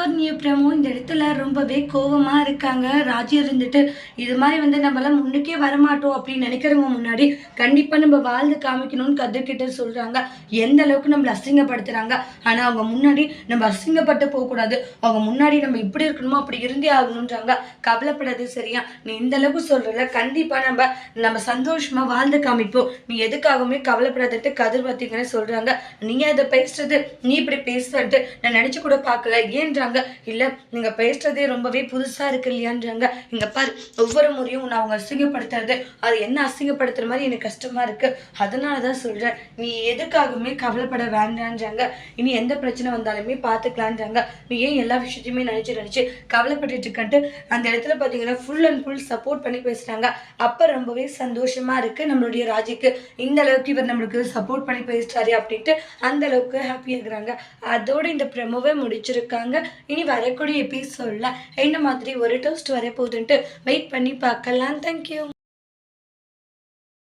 ஒரு நியூ இந்த இடத்துல ரொம்பவே கோவமாக இருக்காங்க. ராஜி இருந்துட்டு இது மாதிரி வந்து நம்மளாம் முன்னுக்கே வரமாட்டோம் அப்படின்னு நினைக்கிறவங்க முன்னாடி கண்டிப்பாக நம்ம வாழ்ந்து காமிக்கணும்னு கதிர்கிட்ட சொல்கிறாங்க எந்த அளவுக்கு நம்மளை அசிங்கப்படுத்துறாங்க. ஆனால் அவங்க முன்னாடி நம்ம அசிங்கப்பட்டு போகக்கூடாது. அவங்க முன்னாடி நம்ம இப்படி இருக்கணுமோ அப்படி இருந்தே ஆகணுன்றாங்க கவலைப்படாது சரியா? நீ இந்த அளவுக்கு சொல்கிறல கண்டிப்பாக நம்ம நம்ம சந்தோஷமாக வாழ்ந்து காமிப்போம். நீ எதுக்காகவுமே கவலைப்படாதுட்டு கதிர் பார்த்தீங்கன்னு சொல்கிறாங்க நீ அதை பேசுறது நீ இப்படி பேசுறன்ட்டு நான் நினச்சி கூட பார்க்கல. ஏன்றாங்க? இல்ல நீங்க பேசுறதே ரொம்பவே புதுசா இருக்கு இல்லையான்றாங்க. இங்கே பாரு ஒவ்வொரு முறையும் நான் அவங்க அசிங்கப்படுத்துறது அது என்ன அசிங்கப்படுத்துற மாதிரி எனக்கு கஷ்டமா இருக்கு. அதனாலதான் சொல்கிறேன் நீ எதுக்காகவுமே கவலைப்பட வேண்டான்றாங்க இனி எந்த பிரச்சனை வந்தாலுமே பார்த்துக்கலான்றாங்க நீ ஏன் எல்லா விஷயத்தையுமே நினச்சி நினச்சி கவலைப்பட்டுட்டு இருக்கன்ட்டு அந்த இடத்துல பார்த்தீங்கன்னா ஃபுல் அண்ட் ஃபுல் சப்போர்ட் பண்ணி பேசுகிறாங்க அப்போ ரொம்பவே சந்தோஷமா இருக்கு நம்மளுடைய ராஜிக்கு. இந்த அளவுக்கு இவர் நம்மளுக்கு சப்போர்ட் பண்ணி பேசுகிறாரு அப்படின்ட்டு அந்த அளவுக்கு ஹாப்பியாக இருக்கிறாங்க அதோட இந்த ப்ரெமோவை முடிச்சிருக்காங்க. இனி வரக்கூடிய எபிசோடில் என்ன மாதிரி ஒரு டோஸ்ட் வரப்போகுதுன்ட்டு வெயிட் பண்ணி பார்க்கலாம். தேங்க்யூ